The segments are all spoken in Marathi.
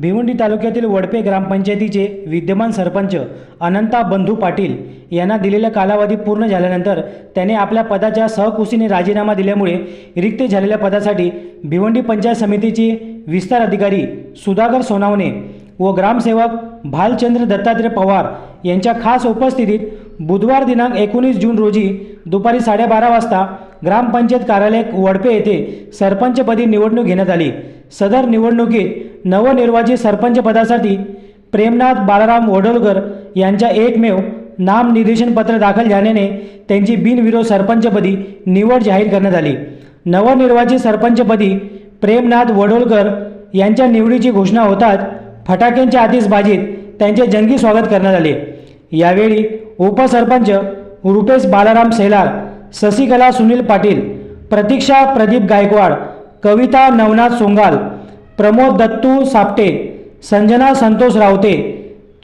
भिवंडी तालुक्यातील वडपे ग्रामपंचायतीचे विद्यमान सरपंच अनंता बंधू पाटील यांना दिलेला कालावधी पूर्ण झाल्यानंतर त्याने आपल्या पदाच्या सहकुशीने राजीनामा दिल्यामुळे रिक्त झालेल्या पदासाठी भिवंडी पंचायत समितीचे विस्तार अधिकारी सुधाकर सोनावणे व ग्रामसेवक भालचंद्र दत्तात्रय पवार यांच्या खास उपस्थितीत बुधवार दिनांक एकोणीस जून रोजी दुपारी साडेबारा वाजता ग्रामपंचायत कार्यालय वडपे येथे सरपंचपदी निवडणूक घेण्यात आली. सदर निवडणुकीत नवनिर्वाचित सरपंचपदासाठी प्रेमनाथ बाळाराम वडोलकर यांच्या एकमेव नामनिर्देशनपत्र दाखल झाल्याने त्यांची बिनविरोध सरपंचपदी निवड जाहीर करण्यात आली. नवनिर्वाचित सरपंचपदी प्रेमनाथ वडोलकर यांच्या निवडीची घोषणा होताच फटाक्यांच्या आतिषबाजीत त्यांचे जंगी स्वागत करण्यात आले. यावेळी उपसरपंच रुपेश बालाराम सेलार शशिकला सुनील पाटील प्रतीक्षा प्रदीप गायकवाड कविता नवनाथ सोंगाल प्रमोद दत्तू सापटे संजना संतोष रावते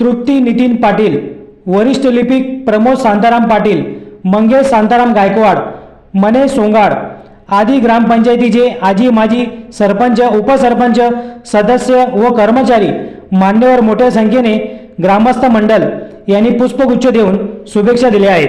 तृप्ती नितीन पाटील वरिष्ठ लिपिक प्रमोद शांताराम पाटील मंगेश शांताराम गायकवाड मने सोंगाड आदी ग्रामपंचायतीचे आजी माजी सरपंच उपसरपंच सदस्य व कर्मचारी मान्यवर मोठ्या संख्येने ग्रामस्थ मंडल यांनी पुष्पगुच्छ देऊन शुभेच्छा दिल्या आहेत.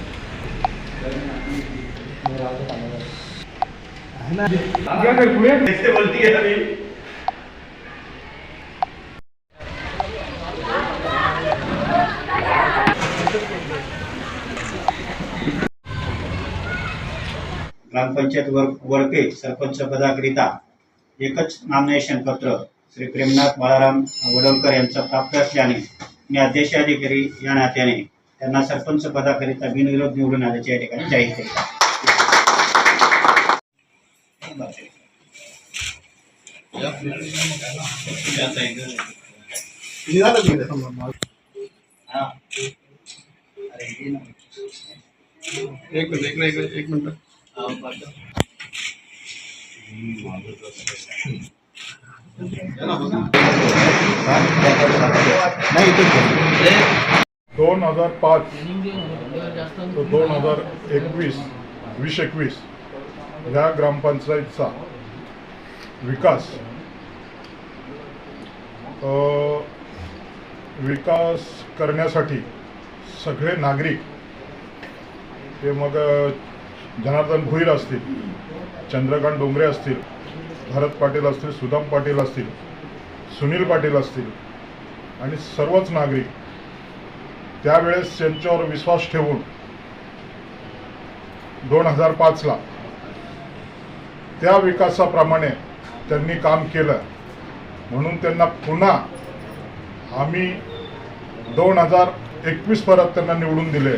ग्रामपंचायत वर सरपंच पदाकरिता एकच नॉमिनेशन पत्र श्री प्रेमनाथ बाळाराम वडवकर यांचं प्राप्त असल्याने मी अध्यक्षाधिकारी या नात्याने त्यांना सरपंच पदाकरिता बिनविरोध निवडून आल्याचे या ठिकाणी जाहीर केले. एक मिनिट. नाही. दोन हजार पाच ते दोन हजार एकवीस वीस एकवीस ह्या ग्रामपंचायतचा विकास विकास करण्यासाठी सगळे नागरिक ते मग जनार्दन भुईर असतील चंद्रकांत डोंगरे असतील भरत पाटील असतील सुदाम पाटील असतील सुनील पाटील असतील आणि सर्वच नागरिक त्यावेळेस त्यांच्यावर विश्वास ठेवून दोन हजार पाचला त्या विकासाप्रमाणे त्यांनी काम केलं. म्हणून त्यांना पुन्हा आम्ही दोन हजार एकवीस परत त्यांना निवडून दिले.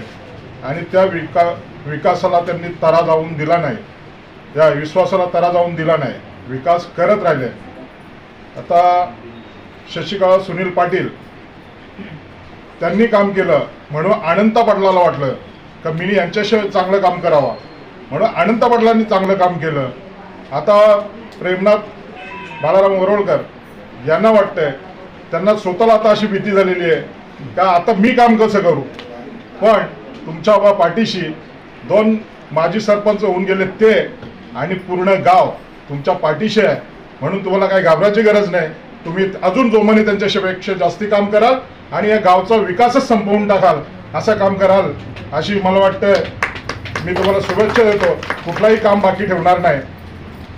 आणि त्या विका विकासाला त्यांनी तरा जाऊन दिला नाही. या विश्वासाला तरा जाऊन दिला नाही. विकास करत राहिले. आता शशिकला सुनील पाटील त्यांनी काम केलं. म्हणून अनंत पाटलाला वाटलं का मी यांच्याशिवाय चांगलं काम करावं. म्हणून अनंत पाटलांनी चांगलं काम केलं. आता प्रेमनाथ बाळाराम वरोळकर यांना वाटतंय त्यांना स्वतःला आता अशी भीती झालेली आहे का आता मी काम कसं करू? पण तुमच्या बा पाठीशी दोन माजी सरपंच होऊन गेले ते आणि पूर्ण गाव तुमच्या पाठीशी आहे. म्हणून तुम्हाला काही घाबरायची गरज नाही. तुम्ही अजून जोमाने त्यांच्यापेक्षा जास्ती काम करा आणि या गावचा विकासच संपवून टाकाल असं काम कराल अशी मला वाटतं मी तुम्हाला शुभेच्छा देतो. कुठलाही काम बाकी ठेवणार नाही.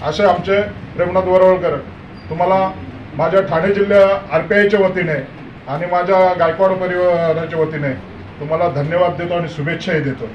असे आमचे प्रेमनाथ वरवळकर तुम्हाला माझ्या ठाणे जिल्ह्या आर पी आयच्या वतीने आणि माझ्या गायकवाड परिवाराच्या वतीने तुम्हाला धन्यवाद देतो आणि शुभेच्छाही देतो.